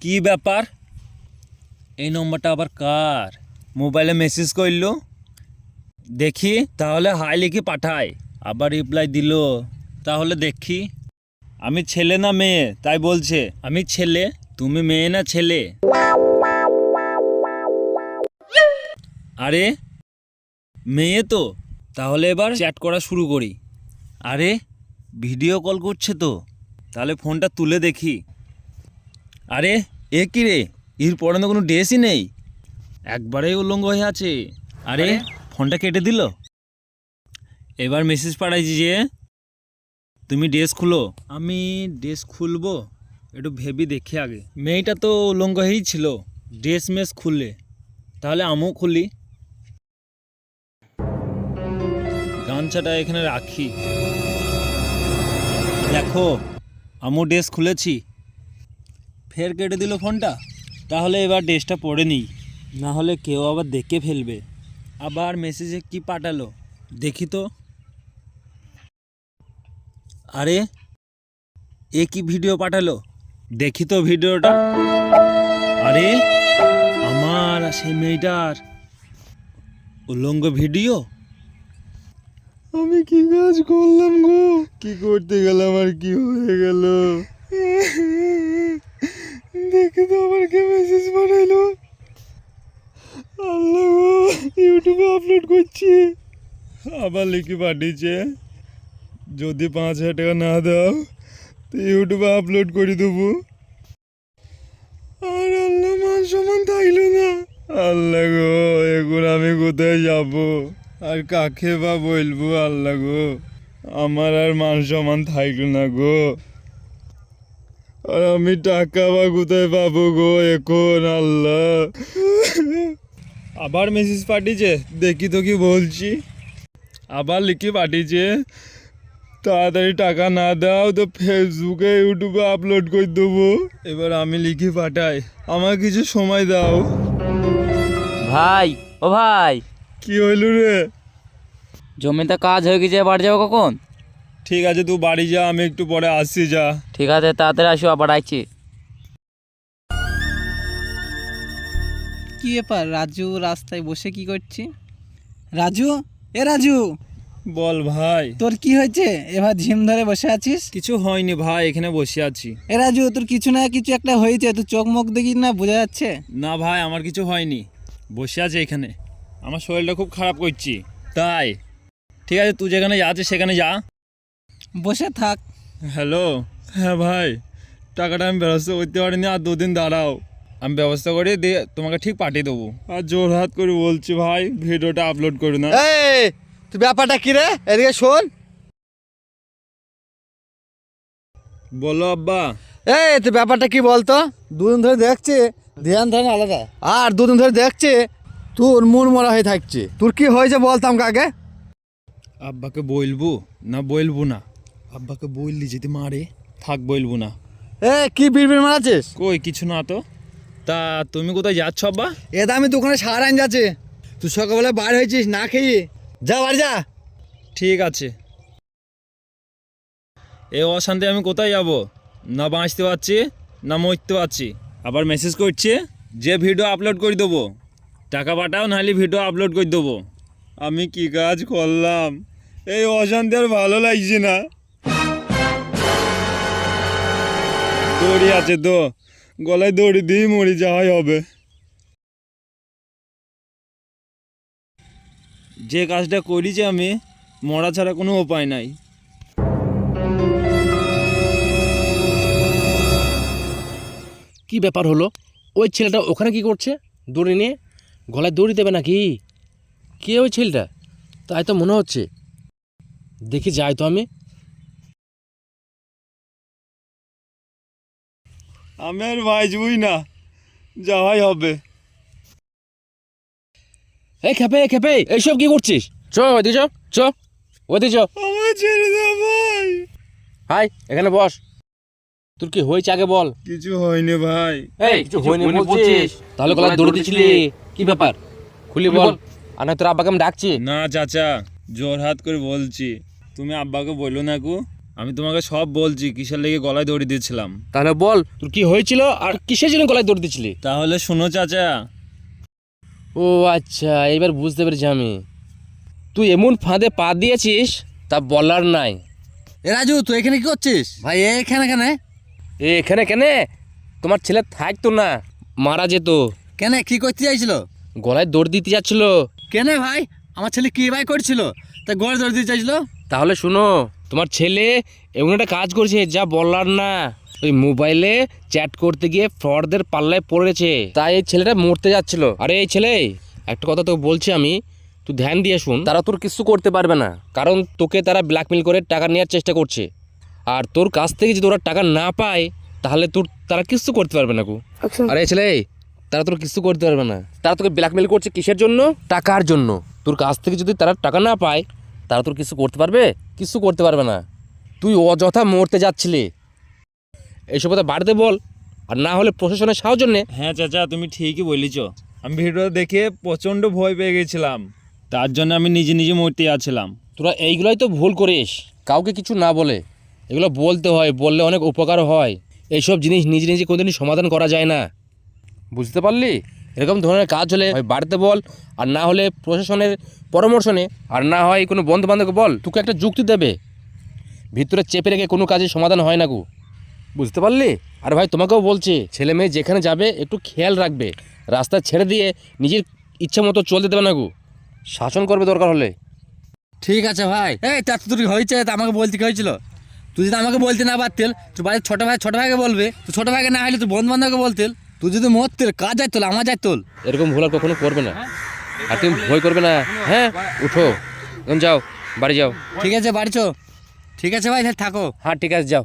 কি ব্যাপার? এই নম্বরটা আবার কার? মোবাইলে মেসেজ করল। দেখি, তাহলে হাই লিখে পাঠায়। আবার রিপ্লাই দিল। তাহলে দেখি। আমি ছেলে না মেয়ে? তাই বলছে। আমি ছেলে। তুমি মেয়ে না ছেলে? আরে, মেয়ে তো? তাহলে এবার চ্যাট করা শুরু করি। আরে ভিডিও কল করছে তো? তাহলে ফোনটা তুলে দেখি। আরে এ কি রে? এর পরনে কোনো ড্রেসই নেই। একবারেই উলঙ্গ হয়ে আছে। আরে ফোনটা কেটে দিল। এবার মেসেজ পাঠাইছি যে তুমি ড্রেস খুলো। আমি ড্রেস খুলবো একটু ভেবি দেখি আগে। মেয়েটা তো উলঙ্গ হয়েই ছিল। ড্রেস মেস খুললে। তাহলে আমিও খুলি। গামছাটা এখানে রাখি। দেখো আমু ড্রেস খুলেছি। ফের কেটে দিল ফোনটা? তাহলে এবার ড্রেসটা পরে নিই। না হলে কেউ আবার দেখে ফেলবে। আবার মেসেজে কি পাঠালো? দেখি তো। আরে এ কি ভিডিও পাঠালো? দেখি তো ভিডিওটা। আরে আমার সেই মেয়েটার উলঙ্গ ভিডিও? আমি কি কাজ করলাম গো? কি করতে গেলাম আর কি হয়ে গেল? দেখে তো আমার কে মেসেজ পাঠাইলো? আল্লাহ ইউটিউবে আপলোড করছি। আবার লিখে পাঠিয়েছে, যদি পাঁচ হাজার টাকা না দাও, তো ইউটিউবে আপলোড করে দেবো। আর আল্লাহ মান সমান থাকল না। আল্লাহ গো, এখন আমি কোথায় যাব? আর কাকে বা বলব আল্লাহ গো? আমার আর মান সমান থাকল না গো। আর আমি টাকা বা কোথায় পাবো গো এখন আল্লাহ। আবার মেসেজ পাঠিয়েছে দেখি তো কি বলছি। আবার লিখে পাঠিয়েছে তাড়াতাড়ি টাকা না দাও তো ফেসবুকে ইউটিউবে আপলোড করে দেবো। এবার আমি লিখে পাঠাই আমার কিছু সময় দাও। ভাই ও ভাই। কি হইল রে? জমিতে কাজ হয়ে গেছে বাড়ি যাব কখন? ঠিক আছে তুই বাড়ি যা আমি একটু পরে আসছি যা। ঠিক আছে তাড়াতাড়ি আসো আবার আইছি কি ব্যাপার রাজু রাস্তায় বসে কি করছি? রাজু এ রাজু! বল ভাই। তোর কি হয়েছে? এবার ঝিম ধরে বসে আছিস? কিছু হয়নি ভাই এখানে বসে আছি। এ রাজু তোর কিছু না কিছু একটা হয়েছে তোর চোখ মুখ দেখি না বোঝা যাচ্ছে? না ভাই আমার কিছু হয়নি। বসে আছে এখানে। আমার শরীরটা খুব খারাপ করছি। তাই। ঠিক আছে তুই যেখানে যাচ্ছিস সেখানে যা। বসে থাক। হ্যালো? হ্যাঁ ভাই টাকাটা আমি ব্যবস্থা করতে পারিনি আর দুদিন দাঁড়াও। আমি ব্যবস্থা করে দিয়ে তোমাকে ঠিক পাঠিয়ে দেবো। আর জোর হাত করে বলছি ভাই ভিডিওটা আপলোড করো না। এই তুই ব্যাপারটা কি রে? এদিকে শোন। বলো আব্বা। এই তুই ব্যাপারটা কি বলতো? দুদিন ধরে দেখছি ধ্যান ধ্যান আলাদা। আর দুদিন ধরে দেখছি তোর মন মরা হয়ে থাকছে। তোর কি হয়েছে বলতাম কাকে আব্বাকে বলব না বলব না। আব্বাকে বললি যদি মারে থাক বলব না। এ কি বিড়বিড় মারাছিস কই কিছু না তো। তা তুমি কোথায় যাচ্ছ আব্বা? এটা আমি দোকানে সার আইন যাচ্ছে। তুই সকালবেলা বার হয়েছিস না খেয়ে? যা বাড়ি যা। ঠিক আছে। এ অশান্তি আমি কোথায় যাব? না বাঁচতে পারছি না মরতে পারছি। আবার মেসেজ করছে যে ভিডিও আপলোড করে দেবো। টাকা পাঠাও নাহলে ভিডিও আপলোড করে দেবো। আমি কি কাজ করলাম? এই অশান্তি আর ভালো লাগছে না। দড়ি আছে তো। গলায় দড়ি দিয়ে মরে যাওয়াই হবে। যে কাজটা করেছি আমি, মরা ছাড়া কোনো উপায় নাই। কি ব্যাপার হলো? ওই ছেলেটা ওখানে কি করছে? দড়ি নিয়ে? গলায় দড়ি দেবে নাকি? কে ওই ছেলেটা? তাই তো মনে হচ্ছে। দেখি যাই তো আমি। আমি আর বাঁচবই না। যাওয়াই হবে। এই খেপে খেপে এইসব কি করছিস? চ ওইদিকে চ চ ওইদিকে চ। আমার ছেড়ে দাও ভাই। হাই এখানে বস। তোর কি হয়েছে আগে বল। কিছু হয়নি ভাই। এই কিছু হয়নি বলছিস। তাহলে গলায় দড়ি দিয়েছিলি কি ব্যাপার? খুলি বল। আর তোর আব্বাকে আমি ডাকছি। না চাচা জোর হাত করে বলছি। তুমি আব্বাকে বলো না কু আমি তোমাকে সব বলছি কিসের লেগে গলায় দড়ি দিয়েছিলাম তাহলে বল। তোর কি হয়েছিল? আর কিসের জন্য গলায় দৌড় দিয়েছিলি তাহলে শোনো চাচা। ও আচ্ছা এবার বুঝতে পেরেছি আমি। তুই এমন ফাঁদে পা দিয়েছিস তা বলার নাই। এ রাজু তুই এখানে কি করছিস? ভাই এখানে কেন? এ এখানে কেনে? তোমার ছেলে থাকতো না মারা যেত। কেন কি করতে চাইছিল? গলায় দৌড় দিতে যাচ্ছিল। কেন ভাই? আমার ছেলে কি ভাই করছিল? তা গড় দৌড় দিতে চাইছিল? তাহলে শুনো তোমার ছেলে এমন একটা কাজ করছে যা বলার না। ওই মোবাইলে চ্যাট করতে গিয়ে ফ্রডদের পাল্লায় পড়েছে তাই এই ছেলেটা মরতে যাচ্ছিল। আরে এই ছেলে একটা কথা তোকে বলছি আমি তুই ধ্যান দিয়ে শুন। তারা তোর কিছু করতে পারবে না। কারণ তোকে তারা ব্ল্যাকমেল করে টাকা নেওয়ার চেষ্টা করছে। আর তোর কাছ থেকে যদি ওরা টাকা না পায় তাহলে তোর তারা কিছু করতে পারবে না কু আরে ছেলে তারা তোর কিছু করতে পারবে না। তারা তোকে ব্ল্যাকমেল করছে কিসের জন্য? টাকার জন্য। তোর কাছ থেকে যদি তারা টাকা না পায় তারা তোর কিছু করতে পারবে? কিছু করতে পারবে না। তুই অযথা মরতে যাচ্ছিলি। এইসব কথা বাড়িতে বল আর না হলে প্রশাসনের সাহায্য নে। হ্যাঁ চাচা তুমি ঠিকই বলিছ। আমি ভিডিও দেখে প্রচণ্ড ভয় পেয়ে গেছিলাম। তার জন্য আমি নিজে নিজে মরতে যাচ্ছিলাম। তোরা এইগুলোই তো ভুল করিস। কাউকে কিছু না বলে। এগুলো বলতে হয় বললে অনেক উপকার হয়। এইসব জিনিস নিজে নিজে কোনোদিনই সমাধান করা যায় না। বুঝতে পারলি? এরকম ধরনের কাজ হলে হয় বাড়িতে বল, আর না হলে প্রশাসনের পরামর্শ নে আর না হয় কোনো বন্ধু বান্ধবকে বল, তোকে একটা যুক্তি দেবে। ভিতরে চেপে রেখে কোনো কাজের সমাধান হয় না গো। বুঝতে পারলি? আর ভাই, তোমাকেও বলছি, ছেলে মেয়ে যেখানে যাবে, একটু খেয়াল রাখবে। রাস্তা ছেড়ে দিয়ে নিজের ইচ্ছা মতো চলতে দেবে না গো। শাসন করবে দরকার হলে। ঠিক আছে ভাই। এই, তা তোর হয়েছে? তা আমাকে বলতে কি হয়েছিল? তুই যদি আমাকে বলতে না পারতেল, তোর বাড়ির ছোটো ভাই ছোটো ভাইকে বলবে তুই ছোটো ভাইকে না হলে তুই বন্ধু বান্ধবকে বলতেল? তুই যদি মরতেল কাজ যায় তোল? আমার যায় তোল। এরকম ভুল আর কখনো করবে না। আর তুমি ভয় করবে না। হ্যাঁ? উঠো। যাও। বাড়ি যাও। ঠিক আছে বাড়ি চো ঠিক আছে ভাই থাকো। হ্যাঁ ঠিক আছে যাও।